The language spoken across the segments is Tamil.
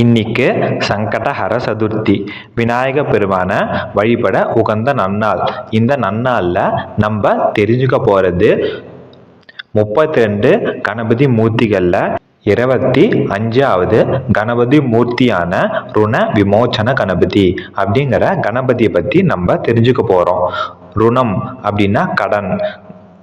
இன்னைக்கு சங்கடஹர சதுர்த்தி. விநாயக பெருமானை வழிபட உகந்த நன்னாள். இந்த நன்னாளில் நம்ம தெரிஞ்சுக்க போகிறது முப்பத்தி ரெண்டு கணபதி மூர்த்திகளில் இருபத்தி அஞ்சாவது கணபதி மூர்த்தியான ருண விமோச்சன கணபதி அப்படிங்கிற கணபதியை பற்றி நம்ம தெரிஞ்சுக்க போகிறோம் ருணம் அப்படின்னா கடன்.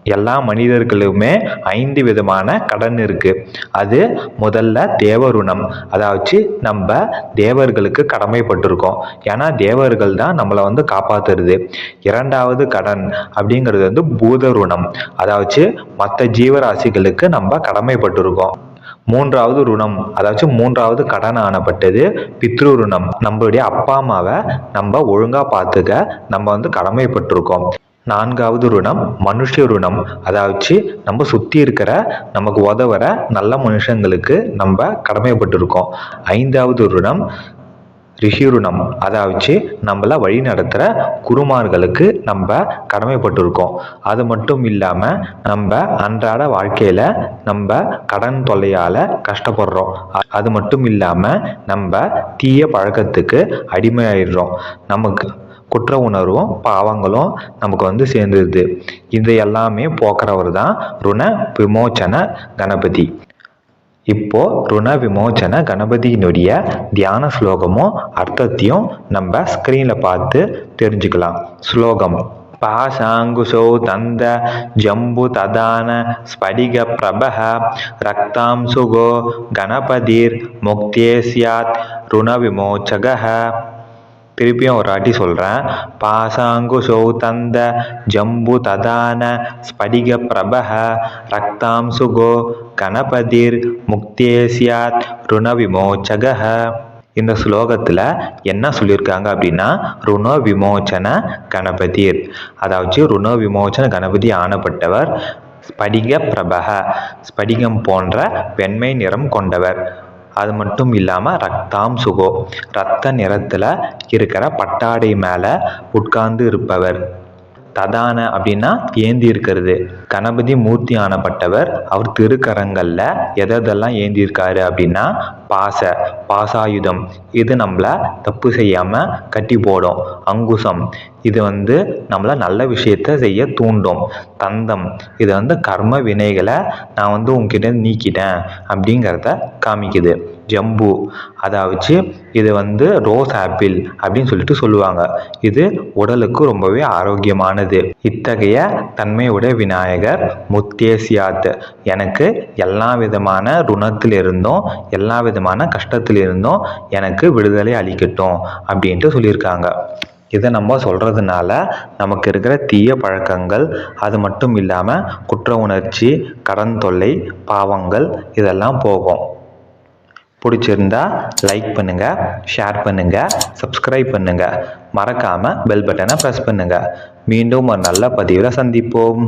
எல்லா மனிதர்களுமே ஐந்து விதமான கடன் இருக்கு. அது முதல்ல தேவருணம். அதாவது நம்ம தேவர்களுக்கு கடமைப்பட்டிருக்கோம். ஏன்னா தேவர்கள் தான் நம்மளை வந்து காப்பாத்துறது. இரண்டாவது கடன் அப்படிங்கிறது வந்து பூதருணம். அதாவது மற்ற ஜீவராசிகளுக்கு நம்ம கடமைப்பட்டிருக்கோம். மூன்றாவது ருணம். அதாவது மூன்றாவது கடன் ஆனப்பட்டது பித்ரு ருணம் நம்மளுடைய அப்பா அம்மாவை நம்ம ஒழுங்கா பார்த்துக்க நம்ம வந்து கடமைப்பட்டிருக்கோம். நான்காவது ருணம் மனுஷ ருணம். அதாவது நம்ம சுற்றி இருக்கிற நமக்கு உதவுற நல்ல மனுஷங்களுக்கு நம்ம கடமைப்பட்டிருக்கோம். ஐந்தாவது ருணம் ரிஷிருணம் அதாவது நம்மளை வழி நடத்துகிற குருமார்களுக்கு நம்ம கடமைப்பட்டிருக்கோம். அது மட்டும் இல்லாமல் நம்ம அன்றாட வாழ்க்கையில் நம்ம கடன் தொல்லையால் கஷ்டப்படுறோம். அது மட்டும் இல்லாமல் நம்ம தீய பழக்கத்துக்கு அடிமையாயிடுறோம். நமக்கு குற்ற உணர்வும் பாவங்களும் நமக்கு வந்து சேர்ந்துருது. இது எல்லாமே போக்குறவர் தான் ருண விமோச்சன கணபதி. இப்போ ருண விமோச்சன கணபதியினுடைய தியான ஸ்லோகமும் அர்த்தத்தையும் நம்ம ஸ்க்ரீனில் பார்த்து தெரிஞ்சுக்கலாம். ஸ்லோகம் பாசாங்குசோ தந்த ஜம்பு ததான ஸ்படிக பிரபக ரக்தாம்சுகோ கணபதிர் முக்தேசியாத் ருண விமோச்சக திருப்பியும் ஒரு வாட்டி சொல்கிறேன் பாசாங்கு சௌ தந்த ஜம்பு ததான ஸ்படிக பிரபக ரக்தாம்சுகோ கணபதிர் முக்தேசியாத் ருண விமோச்சக இந்த ஸ்லோகத்தில் என்ன சொல்லியிருக்காங்க அப்படின்னா ருண விமோச்சன கணபதிர். அதாவது ருண விமோச்சன கணபதி ஆனப்பட்டவர் ஸ்படிக பிரபக ஸ்படிகம் போன்ற வெண்மை நிறம் கொண்டவர். அது மட்டும் இல்லாமல் ரத்தாம் சுகோ ரத்த நிறத்தில் இருக்கிற பட்டாடை மேலே உட்கார்ந்து இருப்பவர். ததான அப்படின்னா ஏந்தி இருக்கிறது. கணபதி மூர்த்தி ஆனப்பட்டவர் அவர் திருக்கரங்களில் எதெல்லாம் ஏந்தி இருக்காரு அப்படின்னா பாச பாசாயுதம். இது நம்மளை தப்பு செய்யாமல் கட்டி போடும். அங்குசம். இது வந்து நம்மளை நல்ல விஷயத்த செய்ய தூண்டும். தந்தம். இது வந்து கர்ம வினைகளை நான் வந்து உங்ககிட்ட நீக்கிட்டேன் அப்படிங்கிறத காமிக்குது. ஜம்பு. அதாவது இது வந்து ரோஸ் ஆப்பிள் அப்படின்னு சொல்லிட்டு சொல்லுவாங்க. இது உடலுக்கு ரொம்பவே ஆரோக்கியமானது. இத்தகைய தன்மையுடைய விநாயகர் முத்தேசியாத் எனக்கு எல்லா விதமான ருணத்திலிருந்தும் எல்லா விதமான கஷ்டத்திலிருந்தும் எனக்கு விடுதலை அளிக்கட்டும் அப்படின்ட்டு சொல்லியிருக்காங்க. இதை நம்ம சொல்கிறதுனால நமக்கு இருக்கிற தீய பழக்கங்கள் அது மட்டும் இல்லாமல் குற்ற உணர்ச்சி கடன் தொல்லை பாவங்கள் இதெல்லாம் போகும். பிடிச்சிருந்தா லைக் பண்ணுங்கள் ஷேர் பண்ணுங்கள் சப்ஸ்கிரைப் பண்ணுங்கள் மறக்காமல் பெல் பட்டனை ப்ரெஸ் பண்ணுங்கள் மீண்டும் ஒரு நல்ல பதிவில் சந்திப்போம்.